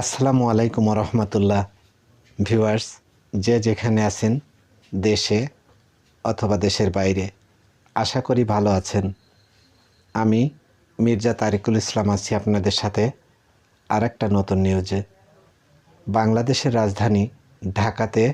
আসসালামু আলাইকুম রহমতুল্লাহ ভিউয়ার্স, যে যেখানে আছেন, দেশে অথবা দেশের বাইরে, আশা করি ভালো আছেন। আমি মির্জা তারিকুল ইসলাম আছি আপনাদের সাথে। আর একটা নতুন নিউজে বাংলাদেশের রাজধানী ঢাকাতে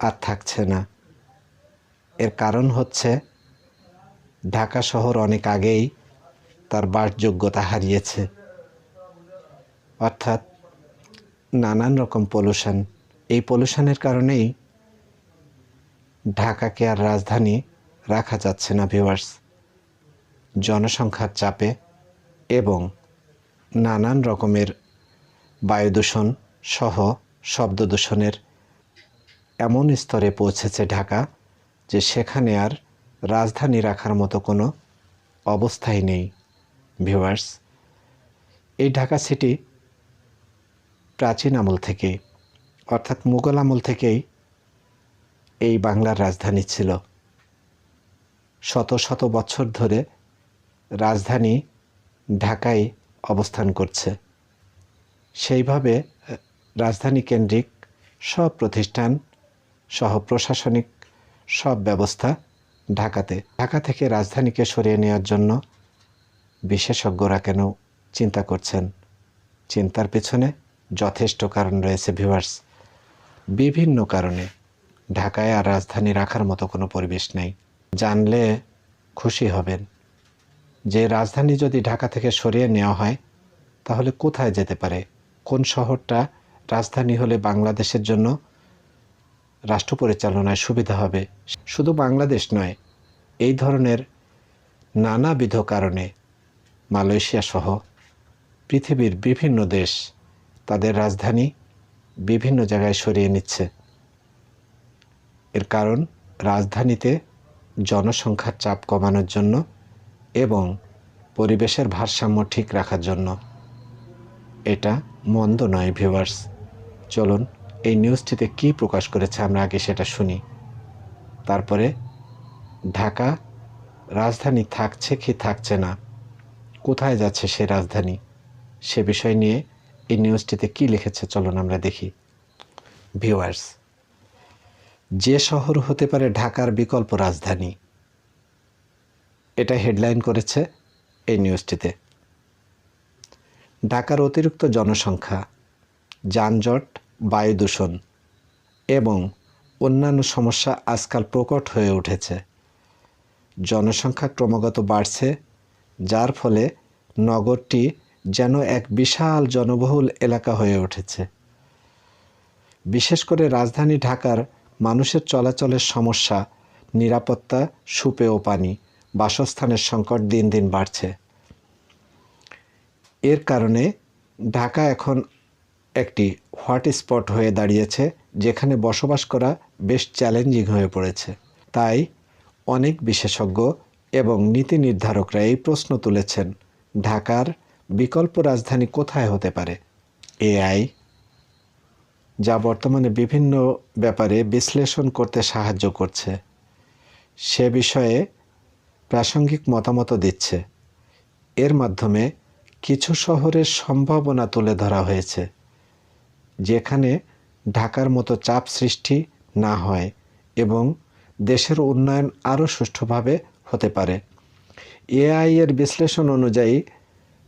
আর থাকছে না। এর কারণ হচ্ছে, ঢাকা শহর অনেক আগেই তার বাসযোগ্যতা হারিয়েছে। অর্থাৎ নানান রকম পলিউশন এই পলিউশনের কারণেই ঢাকাকে আর রাজধানী রাখা যাচ্ছে না ভিউয়ার্স জনসংখ্যার চাপে এবং নানান রকমের বায়ু দূষণ সহ শব্দ দূষণের এমন স্তরে পৌঁছেছে ঢাকা যে সেখানে আর রাজধানী রাখার মতো কোনো অবস্থাই নেই। ভিউয়ার্স, এই ঢাকা সিটি প্রাচীন আমল থেকেই অর্থাৎ মুঘল আমল থেকেই এই বাংলার রাজধানী ছিল। শত শত বছর ধরে রাজধানী ঢাকায় অবস্থান করছে। সেইভাবে, রাজধানী কেন্দ্রিক সব প্রতিষ্ঠান সহ প্রশাসনিক সব ব্যবস্থা ঢাকাতে। ঢাকা থেকে রাজধানীকে সরিয়ে নেওয়ার জন্য বিশেষজ্ঞরা কেন চিন্তা করছেন? চিন্তার পেছনে যথেষ্ট কারণ রয়েছে ভিউয়ার্স বিভিন্ন কারণে ঢাকায় আর রাজধানী রাখার মতো কোনো পরিবেশ নেই। জানলে খুশি হবেন। যে রাজধানী যদি ঢাকা থেকে সরিয়ে নেওয়া হয়, তাহলে কোথায় যেতে পারে? কোন শহরটা রাজধানী হলে বাংলাদেশের জন্য রাষ্ট্র পরিচালনায় সুবিধা হবে? শুধু বাংলাদেশ নয়, এই ধরনের নানাবিধ কারণে মালয়েশিয়া সহ পৃথিবীর বিভিন্ন দেশ তাদের রাজধানী বিভিন্ন জায়গায় সরিয়ে নিচ্ছে। এর কারণ, রাজধানীতে জনসংখ্যার চাপ কমানোর জন্য এবং পরিবেশের ভারসাম্য ঠিক রাখার জন্য। এটা মন্দ নয়, ভিউয়ার্স। চলুন, এই নিউজটিতে কি প্রকাশ করেছে আমরা আগে সেটা শুনি। তারপরে, ঢাকা রাজধানী থাকছে কি থাকছে না? কোথায় যাচ্ছে সে রাজধানী? সে বিষয় নিয়ে এই নিউজটিতে কি লিখেছে চলুন আমরা দেখি। ভিউয়ার্স, যে শহর হতে পারে ঢাকার বিকল্প রাজধানী এটা হেডলাইন করেছে এই নিউজটিতে। ঢাকার অতিরিক্ত জনসংখ্যা, যানজট, বায়ু দূষণ এবং অন্যান্য সমস্যা আজকাল প্রকট হয়ে উঠেছে। জনসংখ্যা ক্রমাগত বাড়ছে, যার ফলে নগরটি যেন এক বিশাল জনবহুল এলাকা হয়ে উঠেছে। বিশেষ করে রাজধানী ঢাকার মানুষের চলাচলের সমস্যা, নিরাপত্তা, সুপেয় পানি বাসস্থানের সংকট দিন দিন বাড়ছে। এর কারণে ঢাকা এখন একটি হট স্পট হয়ে দাঁড়িয়েছে, যেখানে বসবাস করা বেশ চ্যালেঞ্জিং হয়ে পড়েছে। তাই অনেক বিশেষজ্ঞ এবং নীতি নির্ধারকরা এই প্রশ্ন তুলেছেন, ঢাকার বিকল্প রাজধানী কোথায় হতে পারে? এআই যা বর্তমানে বিভিন্ন ব্যাপারে বিশ্লেষণ করতে সাহায্য করছে। সে বিষয়ে প্রাসঙ্গিক মতামত দিচ্ছে। এর মাধ্যমে কিছু শহরের সম্ভাবনা তুলে ধরা হয়েছে, যেখানে ঢাকার মতো চাপ সৃষ্টি না হয় এবং দেশের উন্নয়ন আরও সুষ্ঠুভাবে হতে পারে। এআই এর বিশ্লেষণ অনুযায়ী,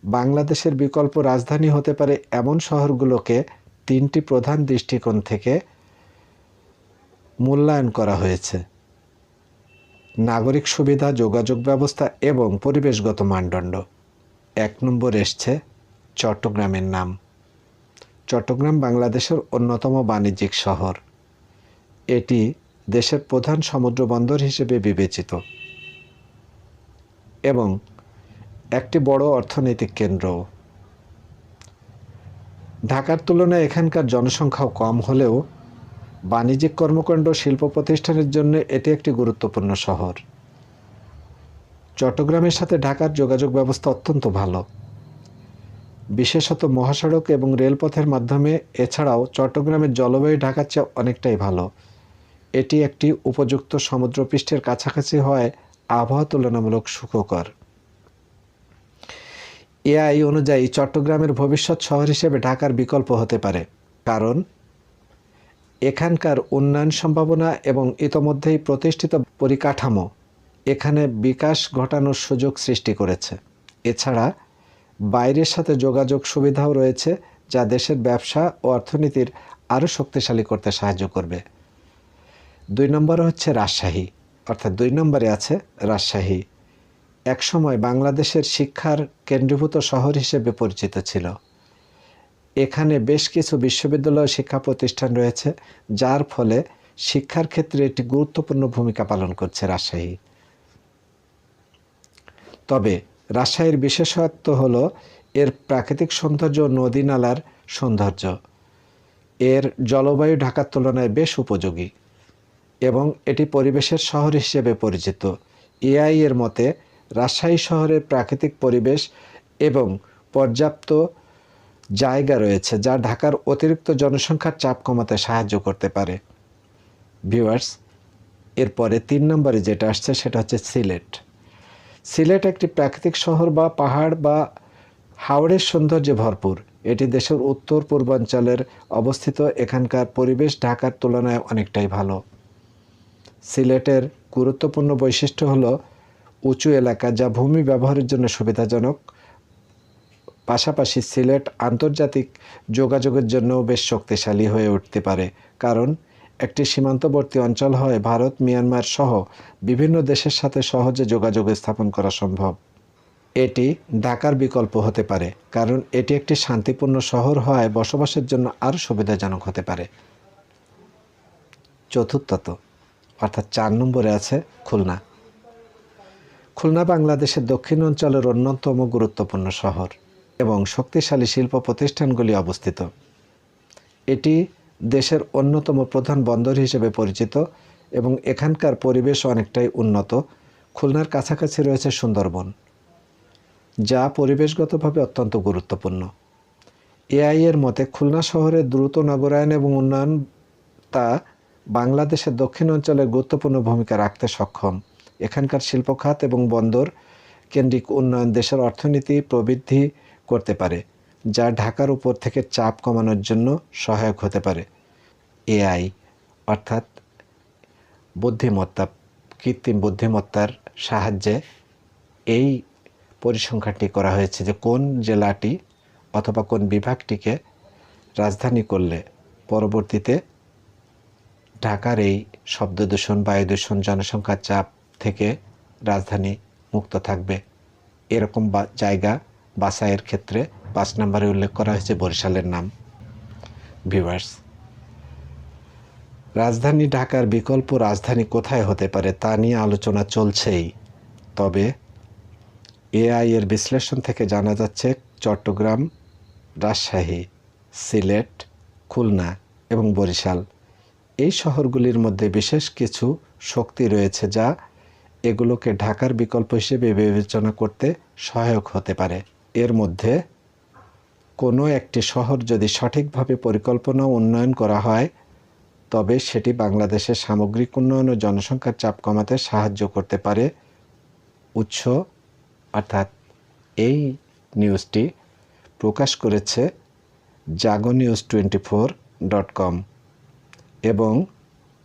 বাংলাদেশের বিকল্প রাজধানী হতে পারে এমন শহরগুলোকে তিনটি প্রধান দৃষ্টিকোণ থেকে মূল্যায়ন করা হয়েছে। নাগরিক সুবিধা, যোগাযোগ ব্যবস্থা এবং পরিবেশগত মানদণ্ড। এক নম্বর এসছে চট্টগ্রামের নাম। চট্টগ্রাম বাংলাদেশের অন্যতম বাণিজ্যিক শহর। এটি দেশের প্রধান সমুদ্র বন্দর হিসেবে বিবেচিত এবং একটি বড় অর্থনৈতিক কেন্দ্র। ঢাকার তুলনায় এখানকার জনসংখ্যাও কম হলেও বাণিজ্যিক কর্মকাণ্ড শিল্প প্রতিষ্ঠানের জন্য এটি একটি গুরুত্বপূর্ণ শহর। চট্টগ্রামের সাথে ঢাকার যোগাযোগ ব্যবস্থা অত্যন্ত ভালো। বিশেষত মহাসড়ক এবং রেলপথের মাধ্যমে এছাড়াও চট্টগ্রামের জলবায়ু ঢাকার চেয়ে অনেকটাই ভালো। এটি একটি উপযুক্ত সমুদ্রপৃষ্ঠের কাছাকাছি হওয়ায় আবহাওয়া তুলনামূলক সুখকর। এআই অনুযায়ী চট্টগ্রামের ভবিষ্যৎ শহর হিসেবে ঢাকার বিকল্প হতে পারে, কারণ এখানকার উন্নয়ন সম্ভাবনা এবং ইতোমধ্যেই প্রতিষ্ঠিত পরিকাঠামো এখানে বিকাশ ঘটানোর সুযোগ সৃষ্টি করেছে। এছাড়া বাইরের সাথে যোগাযোগ সুবিধাও রয়েছে, যা দেশের ব্যবসা ও অর্থনীতির আরও শক্তিশালী করতে সাহায্য করবে। দুই নম্বরে হচ্ছে রাজশাহী, অর্থাৎ দুই নম্বরে আছে রাজশাহী। একসময় বাংলাদেশের শিক্ষার কেন্দ্রীভূত শহর হিসেবে পরিচিত ছিল। এখানে বেশ কিছু বিশ্ববিদ্যালয় শিক্ষা প্রতিষ্ঠান রয়েছে, যার ফলে শিক্ষার ক্ষেত্রে একটি গুরুত্বপূর্ণ ভূমিকা পালন করছে রাজশাহী। তবে রাজশাহীর বিশেষত্ব হলো এর প্রাকৃতিক সৌন্দর্য নদী নালার সৌন্দর্য। এর জলবায়ু ঢাকার তুলনায় বেশ উপযোগী এবং এটি পরিবেশের শহর হিসেবে পরিচিত। এআই এর মতে রাজশাহী শহরের প্রাকৃতিক পরিবেশ এবং পর্যাপ্ত জায়গা রয়েছে যা ঢাকার অতিরিক্ত জনসংখ্যার চাপ কমাতে সাহায্য করতে পারে। ভিউয়ার্স, এরপরে তিন নম্বরে যেটা আসছে সেটা হচ্ছে সিলেট। সিলেট একটি প্রাকৃতিক শহর বা পাহাড় বা হাওড়ের সৌন্দর্যে ভরপুর। এটি দেশের উত্তর পূর্বাঞ্চলের অবস্থিত। এখানকার পরিবেশ ঢাকার তুলনায় অনেকটাই ভালো। সিলেটের গুরুত্বপূর্ণ বৈশিষ্ট্য হলো উঁচু এলাকা যা ভূমি ব্যবহারের জন্য সুবিধাজনক। পাশাপাশি সিলেট আন্তর্জাতিক যোগাযোগের জন্যও বেশ শক্তিশালী হয়ে উঠতে পারে। কারণ, একটি সীমান্তবর্তী অঞ্চল হয় ভারত, মিয়ানমার সহ বিভিন্ন দেশের সাথে সহজে যোগাযোগ স্থাপন করা সম্ভব। এটি ঢাকার বিকল্প হতে পারে, কারণ এটি একটি শান্তিপূর্ণ শহর হওয়ায় বসবাসের জন্য আরও সুবিধাজনক হতে পারে। চতুর্থত, অর্থাৎ চার নম্বরে আছে খুলনা। খুলনা বাংলাদেশের দক্ষিণ অঞ্চলের অন্যতম গুরুত্বপূর্ণ শহর। এবং শক্তিশালী শিল্প প্রতিষ্ঠানগুলি অবস্থিত। এটি দেশের অন্যতম প্রধান বন্দর হিসেবে পরিচিত এবং এখানকার পরিবেশ অনেকটাই উন্নত। খুলনার কাছাকাছি রয়েছে সুন্দরবন, যা পরিবেশগতভাবে অত্যন্ত গুরুত্বপূর্ণ। এআই এর মতে, খুলনা শহরের দ্রুত নগরায়ন এবং উন্নয়ন তা বাংলাদেশের দক্ষিণ অঞ্চলে গুরুত্বপূর্ণ ভূমিকা রাখতে সক্ষম। এখানকার শিল্পখাত এবং বন্দর কেন্দ্রিক উন্নয়ন দেশের অর্থনীতি, প্রবৃদ্ধি করতে পারে, যা ঢাকার উপর থেকে চাপ কমানোর জন্য সহায়ক হতে পারে। এআই, অর্থাৎ বুদ্ধিমত্তা, কৃত্রিম বুদ্ধিমত্তার সাহায্যে এই পরিসংখ্যানটি করা হয়েছে যে কোন জেলাটি অথবা কোন বিভাগটিকে রাজধানী করলে পরবর্তীতে ঢাকার এই শব্দ দূষণ, বায়ু দূষণ, জনসংখ্যার চাপ থেকে রাজধানী মুক্ত থাকবে। এরকম জায়গা বাছাইয়ের ক্ষেত্রে পাঁচ নম্বরে উল্লেখ করা হয়েছে বরিশালের নাম। ভিউয়ার্স, রাজধানী ঢাকার বিকল্প রাজধানী কোথায় হতে পারে তা নিয়ে আলোচনা চলছেই। তবে এআই এর বিশ্লেষণ থেকে জানা যাচ্ছে চট্টগ্রাম, রাজশাহী, সিলেট, খুলনা এবং বরিশাল এই শহরগুলির মধ্যে বিশেষ কিছু শক্তি রয়েছে যা এগুলোকে ঢাকার বিকল্প হিসেবে বিবেচনা করতে সহায়ক হতে পারে। এর মধ্যে কোনো একটি শহর যদি সঠিকভাবে পরিকল্পনা উন্নয়ন করা হয়, তবে সেটি বাংলাদেশের সামগ্রিক উন্নয়ন ও জনসংখ্যার চাপ কমাতে সাহায্য করতে পারে, উৎস, অর্থাৎ এই নিউজটি প্রকাশ করেছে Jago news twenty four dot com এবং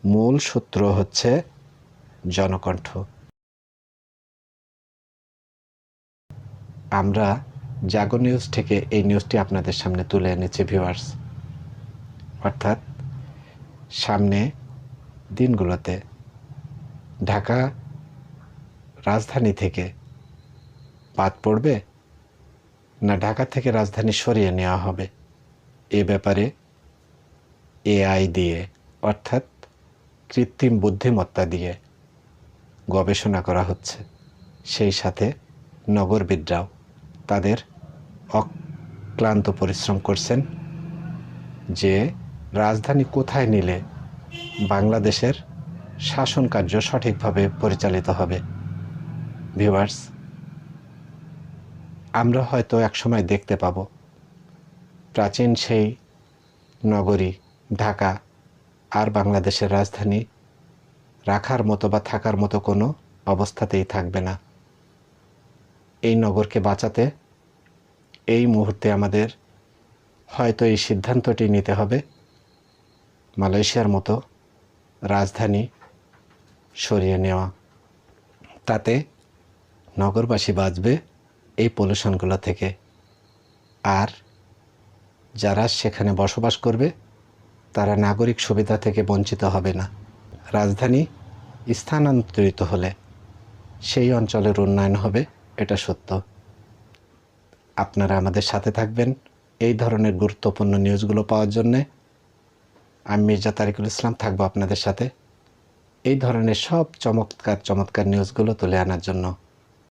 মূল সূত্র হচ্ছে জনকণ্ঠ। আমরা জাগো নিউজ থেকে এই নিউজটি আপনাদের সামনে তুলে এনেছে ভিউয়ার্স অর্থাৎ, সামনে দিনগুলোতে ঢাকা রাজধানী থেকে বাদ পড়বে না ঢাকা থেকে রাজধানী সরিয়ে নেওয়া হবে? এ ব্যাপারে এআই দিয়ে, অর্থাৎ কৃত্রিম বুদ্ধিমত্তা দিয়ে গবেষণা করা হচ্ছে। সেই সাথে নগরবিদরাও তাদের অক্লান্ত পরিশ্রম করছেন যে রাজধানী কোথায় নিলে বাংলাদেশের শাসন কার্য সঠিকভাবে পরিচালিত হবে। ভিউয়ার্স, আমরা হয়তো একসময় দেখতে পাব প্রাচীন সেই নগরী ঢাকা আর বাংলাদেশের রাজধানী রাখার মতো বা থাকার মতো কোনো অবস্থাতেই থাকবে না। এই নগরকে বাঁচাতে এই মুহূর্তে আমাদের হয়তো এই সিদ্ধান্তটি নিতে হবে। মালয়েশিয়ার মতো রাজধানী সরিয়ে নেওয়া। তাতে নগরবাসী বাঁচবে এই পলিউশনগুলো থেকে। আর যারা সেখানে বসবাস করবে, তারা নাগরিক সুবিধা থেকে বঞ্চিত হবে না। রাজধানী স্থানান্তরিত হলে সেই অঞ্চলের উন্নয়ন হবে। এটা সত্য। আপনারা আমাদের সাথে থাকবেন এই ধরনের গুরুত্বপূর্ণ নিউজগুলো পাওয়ার জন্যে। আমি মির্জা তারিকুল ইসলাম থাকব আপনাদের সাথে। এই ধরনের সব চমৎকার চমৎকার নিউজগুলো তুলে আনার জন্য।